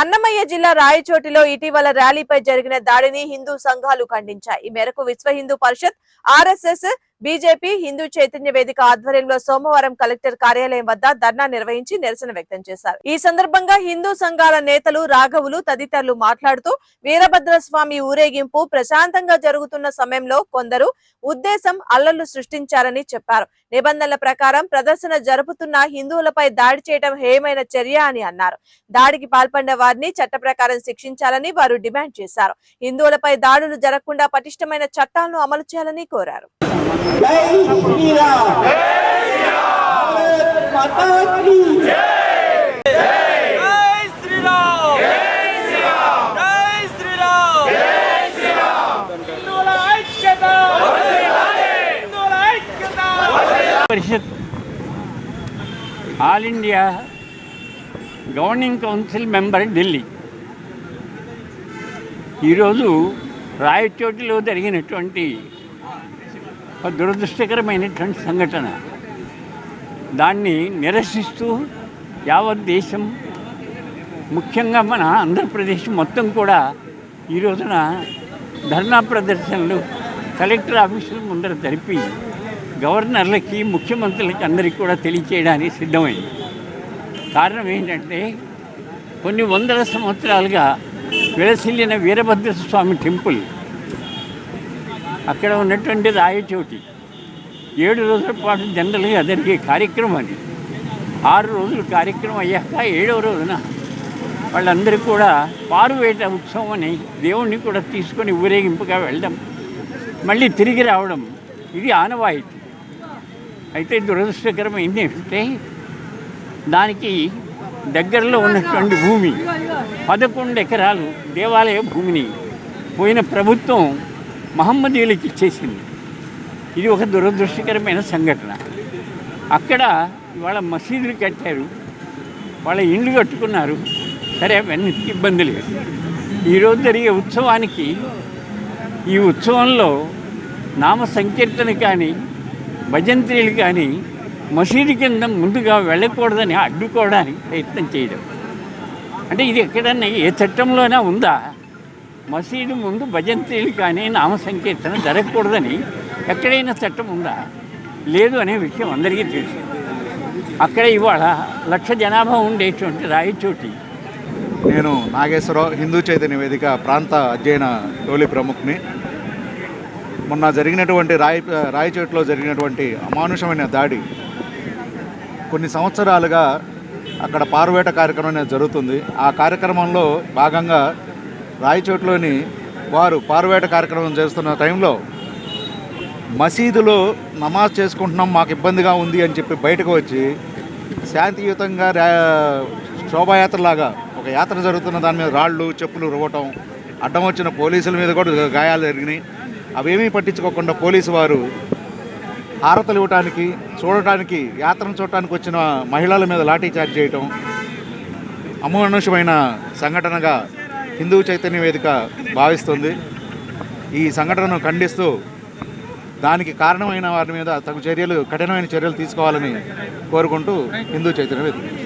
అన్నమయ్య జిల్లా రాయచోటిలో ఇటీవల ర్యాలీపై జరిగిన దాడిని హిందూ సంఘాలు ఖండించాయి. ఈ మేరకు విశ్వ హిందూ పరిషత్ ఆర్ఎస్ఎస్ బీజేపీ హిందూ చైతన్య వేదిక ఆధ్వర్యంలో సోమవారం కలెక్టర్ కార్యాలయం వద్ద ధర్నా నిర్వహించి నిరసన వ్యక్తం చేశారు. ఈ సందర్భంగా హిందూ సంఘాల నేతలు రాఘవులు తదితరులు మాట్లాడుతూ వీరభద్ర స్వామి ఊరేగింపు ప్రశాంతంగా జరుగుతున్న సమయంలో కొందరు ఉద్దేశం అల్లర్లు సృష్టించారని చెప్పారు. నిబంధనల ప్రకారం ప్రదర్శన జరుపుతున్న హిందువులపై దాడి చేయడం హేయమైన చర్య అని అన్నారు. దాడికి పాల్పడిన వారిని చట్ట ప్రకారం శిక్షించాలని వారు డిమాండ్ చేశారు. హిందువులపై దాడులు జరగకుండా పటిష్టమైన చట్టాలను అమలు చేయాలని కోరారు. జై శ్రీరామ్ భారత్ మాతా కీ జై Parishad all India governing council member Delhi. ఈరోజు రాయచోటిలో జరిగినటువంటి దురదృష్టకరమైనటువంటి సంఘటన. దాన్ని నిరసిస్తూ యావత్ దేశం ముఖ్యంగా మన ఆంధ్రప్రదేశ్ మొత్తం కూడా ఈ రోజున ధర్నా ప్రదర్శనలు కలెక్టర్ ఆఫీసుల ముందర జరిపి గవర్నర్లకి ముఖ్యమంత్రులకి అందరికీ కూడా తెలియచేయడానికి సిద్ధమైంది. కారణం ఏంటంటే కొన్ని వందల సంవత్సరాలుగా విలసిల్లిన వీరభద్ర స్వామి టెంపుల్ అక్కడ ఉన్నటువంటి రాయచోటి ఏడు రోజుల పాటు జనరల్గా జరిగే కార్యక్రమం అది. ఆరు రోజులు కార్యక్రమం అయ్యాక ఏడవ రోజున వాళ్ళందరూ కూడా పారువేట ఉత్సవం అని దేవుణ్ణి కూడా తీసుకొని ఊరేగింపుగా వెళ్ళడం మళ్ళీ తిరిగి రావడం ఇది ఆనవాయితీ. అయితే దురదృష్టకరమైంది ఏంటంటే దానికి దగ్గరలో ఉన్నటువంటి భూమి పదకొండు ఎకరాలు దేవాలయ భూమిని పోయిన ప్రభుత్వం మహమ్మదీయులకి ఇచ్చేసింది. ఇది ఒక దురదృష్టకరమైన సంఘటన. అక్కడ ఇవాళ మసీదులు కట్టారు. వాళ్ళ ఇండ్లు కట్టుకున్నారు. సరే అవన్నిటికీ ఇబ్బంది లేదు ఈరోజు జరిగే ఉత్సవానికి ఈ ఉత్సవంలో నామ సంకీర్తన కానీ భజంత్రీలు కానీ మసీదు కింద ముందుగా వెళ్ళకూడదని అడ్డుకోవడానికి ప్రయత్నం చేయడం. అంటే ఇది ఎక్కడన్నా ఏ చట్టంలోనే ఉందా? మసీదు ముందు భజంతీలు కానీ నామ సంకీర్తన జరగకూడదని ఎక్కడైనా చట్టం ఉందా? లేదు అనే విషయం అందరికీ తెలుసు. అక్కడ ఇవాళ లక్ష జనాభా ఉండేటువంటి రాయచోటి. నేను నాగేశ్వరరావు హిందూ చైతన్య వేదిక ప్రాంత అధ్యయన టోలీ ప్రముఖ్ని. మొన్న జరిగినటువంటి రాయి రాయచోటిలో జరిగినటువంటి అమానుషమైన దాడి కొన్ని సంవత్సరాలుగా అక్కడ పారువేట కార్యక్రమం అనేది జరుగుతుంది. ఆ కార్యక్రమంలో భాగంగా రాయచోట్లోని వారు పారువేట కార్యక్రమం చేస్తున్న టైంలో మసీదులో నమాజ్ చేసుకుంటున్నాం మాకు ఇబ్బందిగా ఉంది అని చెప్పి బయటకు వచ్చి శాంతియుతంగా శోభాయాత్రలాగా ఒక యాత్ర జరుగుతున్న దాని మీద రాళ్ళు చెప్పులు రువ్వటం అడ్డం వచ్చిన పోలీసుల మీద కూడా గాయాలు జరిగినాయి. అవేమీ పట్టించుకోకుండా పోలీసు వారు హారతలు ఇవ్వటానికి చూడటానికి యాత్రను చూడటానికి వచ్చిన మహిళల మీద లాఠీ చార్జ్ చేయటం అమానుషమైన సంఘటనగా హిందూ చైతన్య వేదిక భావిస్తుంది. ఈ సంఘటనను ఖండిస్తూ దానికి కారణమైన వారి మీద తగు చర్యలు కఠినమైన చర్యలు తీసుకోవాలని కోరుకుంటూ హిందూ చైతన్య వేదిక.